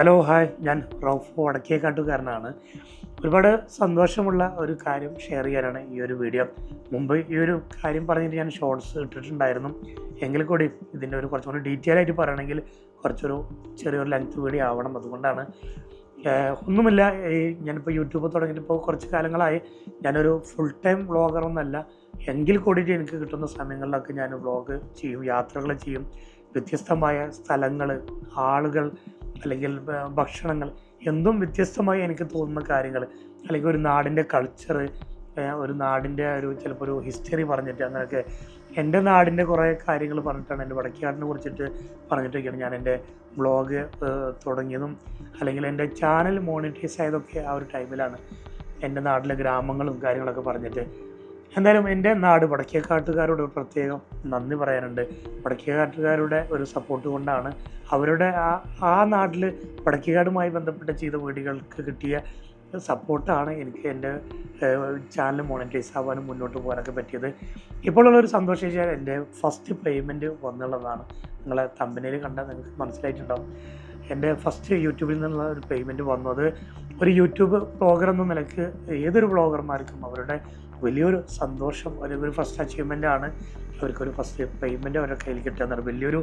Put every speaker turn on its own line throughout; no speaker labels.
Hello hi. ഞാൻ rough വടക്കേക്കാട്ടുകാരനാണ് ഒരുപാട് സന്തോഷമുള്ള ഒരു കാര്യം ഷെയർ ചെയ്യാനാണ് ഈ ഒരു വീഡിയോ മുമ്പ് ഈ ഒരു കാര്യം പറഞ്ഞിട്ട് ഞാൻ ഷോർട്സ് ഇട്ടിട്ടുണ്ടായിരുന്നു. എങ്കിൽ കൂടി ഇതിന്റെ ഒരു കുറച്ചുകൂടി ഡീറ്റെയിൽ ആയിട്ട് പറയണമെങ്കിൽ കുറച്ചൊരു ചെറിയൊരു ലെങ്ത് വീഡിയോ ആവണം. അതുകൊണ്ടാണ് ഒന്നുമില്ല. ഈ ഞാനിപ്പോൾ യൂട്യൂബ് തുടങ്ങിയിട്ടിപ്പോൾ കുറച്ച് കാലങ്ങളായി ഞാനൊരു ഫുൾ ടൈം വ്ളോഗർ ഒന്നല്ല. എങ്കിൽ കൂടിയിട്ട് എനിക്ക് കിട്ടുന്ന സമയങ്ങളിലൊക്കെ ഞാൻ വ്ളോഗ് ചെയ്യും യാത്രകൾ ചെയ്യും. വ്യത്യസ്തമായ സ്ഥലങ്ങൾ ആളുകൾ അല്ലെങ്കിൽ ഭക്ഷണങ്ങൾ എന്തും വ്യത്യസ്തമായി എനിക്ക് തോന്നുന്ന കാര്യങ്ങൾ. അല്ലെങ്കിൽ ഒരു നാടിന്റെ കൾച്ചർ ഒരു നാടിന്റെ ഒരു ചിലപ്പോൾ ഒരു ഹിസ്റ്ററി പറഞ്ഞിട്ട് അങ്ങനെയൊക്കെ എന്റെ നാടിന്റെ കുറേ കാര്യങ്ങൾ പറഞ്ഞിട്ടാണ് എന്റെ വടക്കാടിനെ കുറിച്ചിട്ട് പറഞ്ഞിട്ടൊക്കെയാണ് ഞാൻ എന്റെ ബ്ലോഗ് തുടങ്ങിയതും. അല്ലെങ്കിൽ എന്റെ ചാനൽ മോണിറ്റൈസ് ആയതൊക്കെ ആ ഒരു ടൈമിലാണ് എന്റെ നാട്ടിലെ ഗ്രാമങ്ങളും കാര്യങ്ങളൊക്കെ പറഞ്ഞിട്ട് എന്തായാലും എന്റെ നാട് വടക്കേക്കാട്ടുകാരോട് പ്രത്യേകം നന്ദി പറയാനുണ്ട്. വടക്കേക്കാട്ടുകാരുടെ ഒരു സപ്പോർട്ട് കൊണ്ടാണ് അവരുടെ ആ ആ നാട്ടിൽ വടക്കേക്കാടുമായി ബന്ധപ്പെട്ട് ചെയ്ത വീടുകൾക്ക് കിട്ടിയ സപ്പോർട്ടാണ് എനിക്ക് എന്റെ ചാനൽ മോണിറ്റൈസ് ആവാനും മുന്നോട്ട് പോകാനൊക്കെ പറ്റിയത്. ഇപ്പോഴുള്ളൊരു സന്തോഷം വെച്ചാൽ എന്റെ ഫസ്റ്റ് പേയ്മെന്റ് വന്നുള്ളതാണ്. നിങ്ങളെ തമ്പനയിൽ കണ്ടാൽ നിങ്ങൾക്ക് മനസ്സിലായിട്ടുണ്ടാവും. എന്റെ ഫസ്റ്റ് യൂട്യൂബിൽ നിന്നുള്ള ഒരു പേയ്മെന്റ് വന്നത് ഒരു യൂട്യൂബ് ബ്ലോഗർ എന്ന നിലയ്ക്ക് ഏതൊരു ബ്ലോഗർമാർക്കും അവരുടെ വലിയൊരു സന്തോഷം ഒരു ഫസ്റ്റ് അച്ചീവ്മെന്റ് ആണ് അവർക്കൊരു ഫസ്റ്റ് പേയ്മെന്റ് അവരുടെ കയ്യിൽ കിട്ടുക എന്നുള്ളത്. വലിയൊരു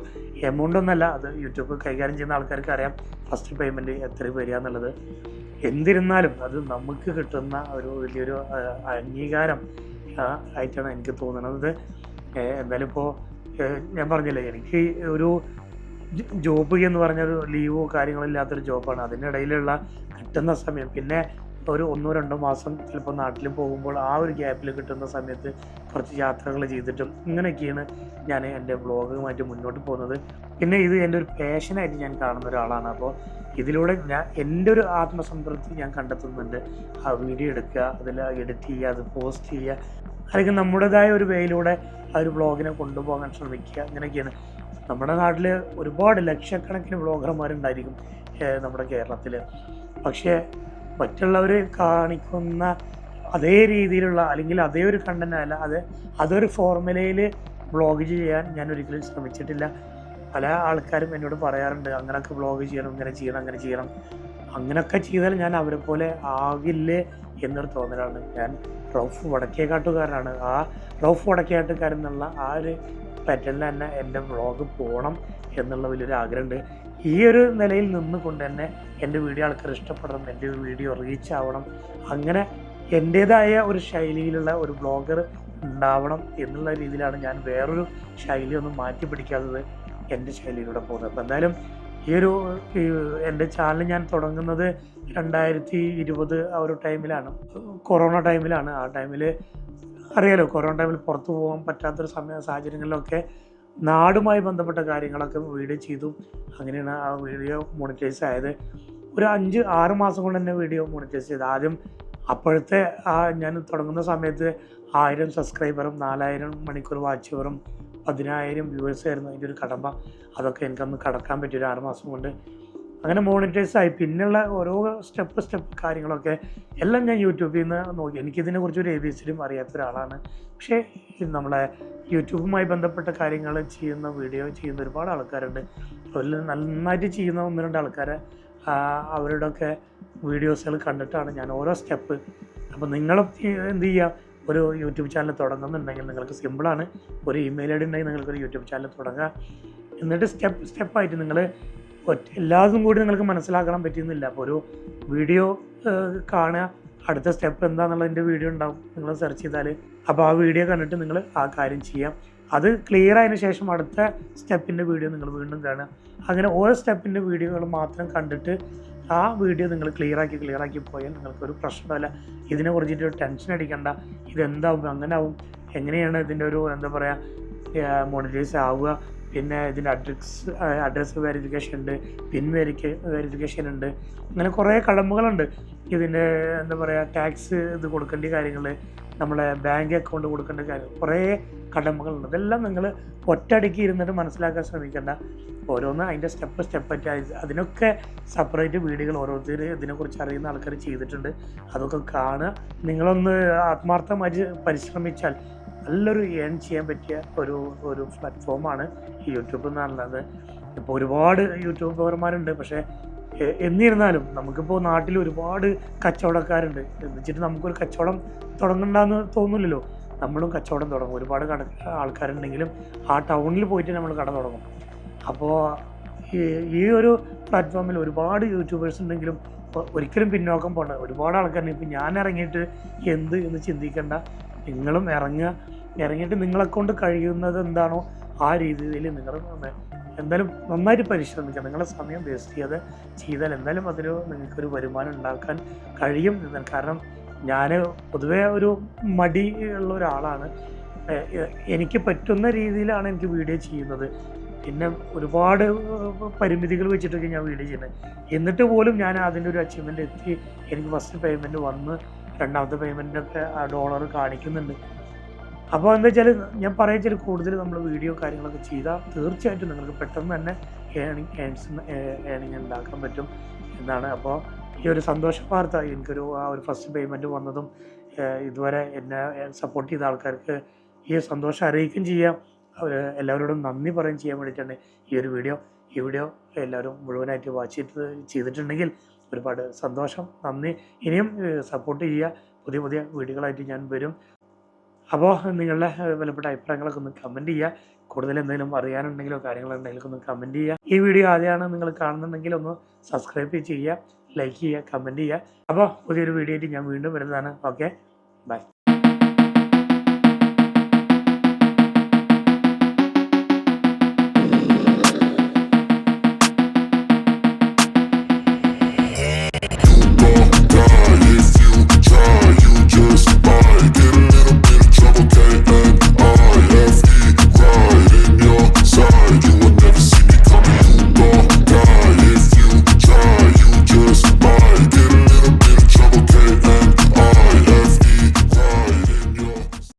എമൗണ്ട് ഒന്നല്ല അത് യൂട്യൂബ് കൈകാര്യം ചെയ്യുന്ന ആൾക്കാർക്ക് അറിയാം ഫസ്റ്റ് പേയ്മെന്റ് എത്ര വരിക എന്നുള്ളത്. എന്നിരുന്നാലും അത് നമുക്ക് കിട്ടുന്ന ഒരു വലിയൊരു അംഗീകാരം ആയിട്ടാണ് എനിക്ക് തോന്നുന്നത്. എന്തായാലും ഇപ്പോൾ ഞാൻ പറഞ്ഞില്ലേ എനിക്ക് ഒരു ജോബ് എന്ന് പറഞ്ഞൊരു ലീവോ കാര്യങ്ങളോ ഇല്ലാത്തൊരു ജോബാണ് അതിനിടയിലുള്ള കിട്ടുന്ന സമയം. പിന്നെ ഒരു ഒന്നോ രണ്ടോ മാസം ചിലപ്പോൾ നാട്ടിൽ പോകുമ്പോൾ ആ ഒരു ഗ്യാപ്പിൽ കിട്ടുന്ന സമയത്ത് കുറച്ച് യാത്രകൾ ചെയ്തിട്ടും ഇങ്ങനെയൊക്കെയാണ് ഞാൻ എന്റെ വ്ളോഗുമായിട്ട് മുന്നോട്ട് പോകുന്നത്. പിന്നെ ഇത് എന്റെ ഒരു പാഷനായിട്ട് ഞാൻ കാണുന്ന ഒരാളാണ്. അപ്പോൾ ഇതിലൂടെ ഞാൻ എന്റെ ഒരു ആത്മസംതൃപ്തി ഞാൻ കണ്ടെത്തുന്നുണ്ട്. ആ വീഡിയോ എടുക്കുക അതിൽ എഡിറ്റ് ചെയ്യുക അത് പോസ്റ്റ് ചെയ്യുക. അല്ലെങ്കിൽ നമ്മുടേതായ ഒരു വേയിലൂടെ ആ ഒരു വ്ളോഗിനെ കൊണ്ടുപോകാൻ ശ്രമിക്കുക. അങ്ങനെയൊക്കെയാണ് നമ്മുടെ നാട്ടിൽ ഒരുപാട് ലക്ഷക്കണക്കിന് വ്ളോഗർമാരുണ്ടായിരിക്കും നമ്മുടെ കേരളത്തിൽ പക്ഷേ മറ്റുള്ളവർ കാണിക്കുന്ന അതേ രീതിയിലുള്ള അല്ലെങ്കിൽ അതേ ഒരു കണ്ടന്റ് അല്ല അത് അതൊരു ഫോർമുലയിൽ ബ്ലോഗ് ചെയ്യാൻ ഞാൻ ഒരിക്കലും ശ്രമിച്ചിട്ടില്ല. പല ആൾക്കാരും എന്നോട് പറയാറുണ്ട് അങ്ങനെയൊക്കെ ബ്ലോഗ് ചെയ്യണം ഇങ്ങനെ ചെയ്യണം അങ്ങനെ ചെയ്യണം. അങ്ങനെയൊക്കെ ചെയ്താൽ ഞാൻ അവരെ പോലെ ആകില്ലേ എന്നൊരു തോന്നലാണ്. ഞാൻ റൗഫ് വടക്കേക്കാട്ടുകാരനാണ്. ആ റൗഫ് വടക്കേക്കാട്ടുകാരൻ എന്നുള്ള ആ ഒരു പാറ്റേണിൽ തന്നെ എന്റെ ബ്ലോഗ് പോകണം എന്നുള്ള വലിയൊരു ആഗ്രഹമുണ്ട്. ഈ ഒരു നിലയിൽ നിന്നുകൊണ്ട് തന്നെ എന്റെ വീഡിയോ ആൾക്കാർ ഇഷ്ടപ്പെടണം എന്റെ വീഡിയോ റീച്ച് ആവണം. അങ്ങനെ എന്റേതായ ഒരു ശൈലിയിലുള്ള ഒരു ബ്ലോഗർ ഉണ്ടാവണം എന്നുള്ള രീതിയിലാണ് ഞാൻ വേറൊരു ശൈലിയൊന്നും മാറ്റി പിടിക്കാത്തത് എന്റെ ശൈലിയിലൂടെ പോകുന്നത്. അപ്പോൾ എന്തായാലും ഈ ഒരു എന്റെ ചാനൽ ഞാൻ തുടങ്ങുന്നത് രണ്ടായിരത്തി ഇരുപത് ആ ഒരു ടൈമിലാണ് കൊറോണ ടൈമിലാണ് ആ ടൈമിൽ അറിയാലോ കൊറോണ ടൈമിൽ പുറത്തു പോകാൻ പറ്റാത്തൊരു സമയ സാഹചര്യങ്ങളിലൊക്കെ നാടുമായി ബന്ധപ്പെട്ട കാര്യങ്ങളൊക്കെ വീഡിയോ ചെയ്തു. അങ്ങനെയാണ് ആ വീഡിയോ മോണിറ്റൈസ് ആയത്. ഒരു അഞ്ച് ആറ് മാസം കൊണ്ട് തന്നെ വീഡിയോ മോണിറ്റൈസ് ചെയ്ത്. ആദ്യം അപ്പോഴത്തെ ആ ഞാൻ തുടങ്ങുന്ന സമയത്ത് ആയിരം സബ്സ്ക്രൈബറും നാലായിരം മണിക്കൂർ വാച്ച് അവറും പതിനായിരം വ്യൂവേഴ്സ് ആയിരുന്നു അതിന്റെ ഒരു കടമ്പ. അതൊക്കെ എനിക്കന്ന് കടക്കാൻ പറ്റിയൊരു ആറ് മാസം കൊണ്ട് അങ്ങനെ മോണിറ്റൈസ് ആയി. പിന്നെയുള്ള ഓരോ സ്റ്റെപ്പ് സ്റ്റെപ്പ് കാര്യങ്ങളൊക്കെ എല്ലാം ഞാൻ യൂട്യൂബിൽ നിന്ന് നോക്കി. എനിക്കിതിനെ കുറിച്ച് ഒരു എ ബി സിയിലും അറിയാത്ത ഒരാളാണ്. പക്ഷേ നമ്മളെ യൂട്യൂബുമായി ബന്ധപ്പെട്ട കാര്യങ്ങൾ ചെയ്യുന്ന വീഡിയോ ചെയ്യുന്ന ഒരുപാട് ആൾക്കാരുണ്ട്. അതിൽ നന്നായിട്ട് ചെയ്യുന്ന ഒന്ന് രണ്ട് ആൾക്കാരെ അവരുടെയൊക്കെ വീഡിയോസുകൾ കണ്ടിട്ടാണ് ഞാൻ ഓരോ സ്റ്റെപ്പ് അപ്പോൾ നിങ്ങളും എന്ത് ചെയ്യുക ഒരു യൂട്യൂബ് ചാനൽ തുടങ്ങുന്നുണ്ടെങ്കിൽ നിങ്ങൾക്ക് സിമ്പിളാണ് ഒരു ഇമെയിൽ ഐ ഡി ഉണ്ടെങ്കിൽ നിങ്ങൾക്ക് ഒരു യൂട്യൂബ് ചാനൽ തുടങ്ങുക എന്നിട്ട് സ്റ്റെപ്പ് സ്റ്റെപ്പായിട്ട് നിങ്ങൾ ഒറ്റ എല്ലാതും കൂടി നിങ്ങൾക്ക് മനസ്സിലാക്കാൻ പറ്റുന്നില്ല അപ്പോൾ ഒരു വീഡിയോ കാണുക. അടുത്ത സ്റ്റെപ്പ് എന്താണെന്നുള്ളതിന്റെ വീഡിയോ ഉണ്ടാവും. നിങ്ങൾ സെർച്ച് ചെയ്താൽ അപ്പോൾ ആ വീഡിയോ കണ്ടിട്ട് നിങ്ങൾ ആ കാര്യം ചെയ്യാം. അത് ക്ലിയർ ആയതിനു ശേഷം അടുത്ത സ്റ്റെപ്പിന്റെ വീഡിയോ നിങ്ങൾ വീണ്ടും കാണുക. അങ്ങനെ ഓരോ സ്റ്റെപ്പിന്റെ വീഡിയോകൾ മാത്രം കണ്ടിട്ട് ആ വീഡിയോ നിങ്ങൾ ക്ലിയർ ആക്കി ക്ലിയർ ആക്കി പോയാൽ നിങ്ങൾക്കൊരു പ്രശ്നമല്ല ഇതിനെ കുറിച്ചിട്ട് ടെൻഷൻ അടിക്കണ്ട. ഇതെന്താവും? അങ്ങനെ ആവും എങ്ങനെയാണ് ഇതിന്റെ ഒരു എന്താ പറയുക മോണിറ്റൈസ് ആവുക? പിന്നെ ഇതിന്റെ അഡ്രസ് അഡ്രസ് വെരിഫിക്കേഷൻ ഉണ്ട് പിൻ വെരിക്ക വെരിഫിക്കേഷൻ ഉണ്ട്. അങ്ങനെ കുറേ കടമ്പകളുണ്ട്. ഇതിന്റെ എന്താ പറയുക ടാക്സ് ഇത് കൊടുക്കേണ്ട കാര്യങ്ങൾ നമ്മളെ ബാങ്ക് അക്കൗണ്ട് കൊടുക്കേണ്ട കാര്യം കുറേ കടമ്പകളുണ്ട്. ഇതെല്ലാം നിങ്ങൾ ഒറ്റയടിക്ക് ഇരുന്നിട്ട് മനസ്സിലാക്കാൻ ശ്രമിക്കേണ്ട. ഓരോന്ന് അതിന്റെ സ്റ്റെപ്പ് സ്റ്റെപ്പ് ആയിട്ട് അതിനൊക്കെ സെപ്പറേറ്റ് വീഡിയോകൾ ഓരോരുത്തർ ഇതിനെക്കുറിച്ച് അറിയുന്ന ആൾക്കാർ ചെയ്തിട്ടുണ്ട്. അതൊക്കെ കാണുക. നിങ്ങളൊന്ന് ആത്മാർത്ഥമായി പരിശ്രമിച്ചാൽ നല്ലൊരു ഏൺ ചെയ്യാൻ പറ്റിയ ഒരു ഒരു പ്ലാറ്റ്ഫോമാണ് ഈ യൂട്യൂബ് എന്ന് പറയുന്നത് ഇപ്പോൾ ഒരുപാട് യൂട്യൂബർമാരുണ്ട് പക്ഷേ എന്നിരുന്നാലും നമുക്കിപ്പോൾ നാട്ടിൽ ഒരുപാട് കച്ചവടക്കാരുണ്ട്. എന്നുവെച്ചിട്ട് നമുക്കൊരു കച്ചവടം തുടങ്ങണ്ടെന്ന് തോന്നില്ലല്ലോ നമ്മളും കച്ചവടം തുടങ്ങും. ഒരുപാട് കട ആൾക്കാരുണ്ടെങ്കിലും ആ ടൗണിൽ പോയിട്ട് നമ്മൾ കട തുടങ്ങും. അപ്പോൾ ഈ ഒരു പ്ലാറ്റ്ഫോമിൽ ഒരുപാട് യൂട്യൂബേഴ്സ് ഉണ്ടെങ്കിലും ഒരിക്കലും പിന്നോക്കം പോകണ്ട ഒരുപാട് ആൾക്കാരുണ്ട്. ഇപ്പം ഞാൻ ഇറങ്ങിയിട്ട് എന്ത് എന്ന് ചിന്തിക്കേണ്ട. നിങ്ങളും ഇറങ്ങുക. ഇറങ്ങിയിട്ട് നിങ്ങളെ കൊണ്ട് കഴിയുന്നത് എന്താണോ ആ രീതിയിൽ നിങ്ങൾ എന്തായാലും നന്നായിട്ട് പരിശ്രമിക്കുക. നിങ്ങളുടെ സമയം വേസ്റ്റ് ചെയ്യാതെ ചെയ്താൽ എന്തായാലും അതൊരു നിങ്ങൾക്കൊരു വരുമാനം ഉണ്ടാക്കാൻ കഴിയും കാരണം ഞാൻ പൊതുവേ ഒരു മടി ഉള്ള ഒരാളാണ്. എനിക്ക് പറ്റുന്ന രീതിയിലാണ് എനിക്ക് വീഡിയോ ചെയ്യുന്നത്. പിന്നെ ഒരുപാട് പരിമിതികൾ വെച്ചിട്ടൊക്കെ ഞാൻ വീഡിയോ ചെയ്യുന്നത്. എന്നിട്ട് പോലും ഞാൻ അതിന്റെ ഒരു അച്ചീവ്മെന്റ് എത്തി. എനിക്ക് ഫസ്റ്റ് പേയ്മെന്റ് വന്ന് രണ്ടാമത്തെ പേയ്മെന്റൊക്കെ ആ ഡോളർ കാണിക്കുന്നുണ്ട്. അപ്പോൾ എന്താ വെച്ചാൽ ഞാൻ പറയുക വെച്ചാൽ കൂടുതൽ നമ്മൾ വീഡിയോ കാര്യങ്ങളൊക്കെ ചെയ്താൽ തീർച്ചയായിട്ടും നിങ്ങൾക്ക് പെട്ടെന്ന് തന്നെ ഏണിങ് ഏൺസ് ഏണിങ് ഉണ്ടാക്കാൻ പറ്റും എന്നാണ്. അപ്പോൾ ഈ ഒരു സന്തോഷ വാർത്ത എനിക്കൊരു ആ ഒരു ഫസ്റ്റ് പേയ്മെന്റ് വന്നതും ഇതുവരെ എന്നെ സപ്പോർട്ട് ചെയ്ത ആൾക്കാർക്ക് ഈ സന്തോഷം അറിയിക്കുകയും ചെയ്യാം. അവർ എല്ലാവരോടും നന്ദി പറയുകയും ചെയ്യാൻ വേണ്ടിയിട്ടാണ് ഈ ഒരു വീഡിയോ ഈ വീഡിയോ എല്ലാവരും മുഴുവനായിട്ട് വാച്ച് ചെയ്ത് ചെയ്തിട്ടുണ്ടെങ്കിൽ ഒരുപാട് സന്തോഷം നന്ദി. ഇനിയും സപ്പോർട്ട് ചെയ്യുക. പുതിയ പുതിയ വീഡിയോകളായിട്ട് ഞാൻ വരും. അപ്പോൾ നിങ്ങളുടെ വിലപ്പെട്ട അഭിപ്രായങ്ങളൊക്കെ ഒന്ന് കമന്റ് ചെയ്യുക. കൂടുതൽ എന്തെങ്കിലും അറിയാനുണ്ടെങ്കിലോ കാര്യങ്ങളുണ്ടെങ്കിലൊക്കെ ഒന്ന് കമന്റ് ചെയ്യുക. ഈ വീഡിയോ ആദ്യമാണ് നിങ്ങൾ കാണുന്നുണ്ടെങ്കിൽ ഒന്ന് സബ്സ്ക്രൈബ് ചെയ്യുക ലൈക്ക് ചെയ്യുക കമന്റ് ചെയ്യുക. അപ്പോൾ പുതിയൊരു വീഡിയോ ആയിട്ട് ഞാൻ വീണ്ടും വരുന്നതാണ്. Okay bye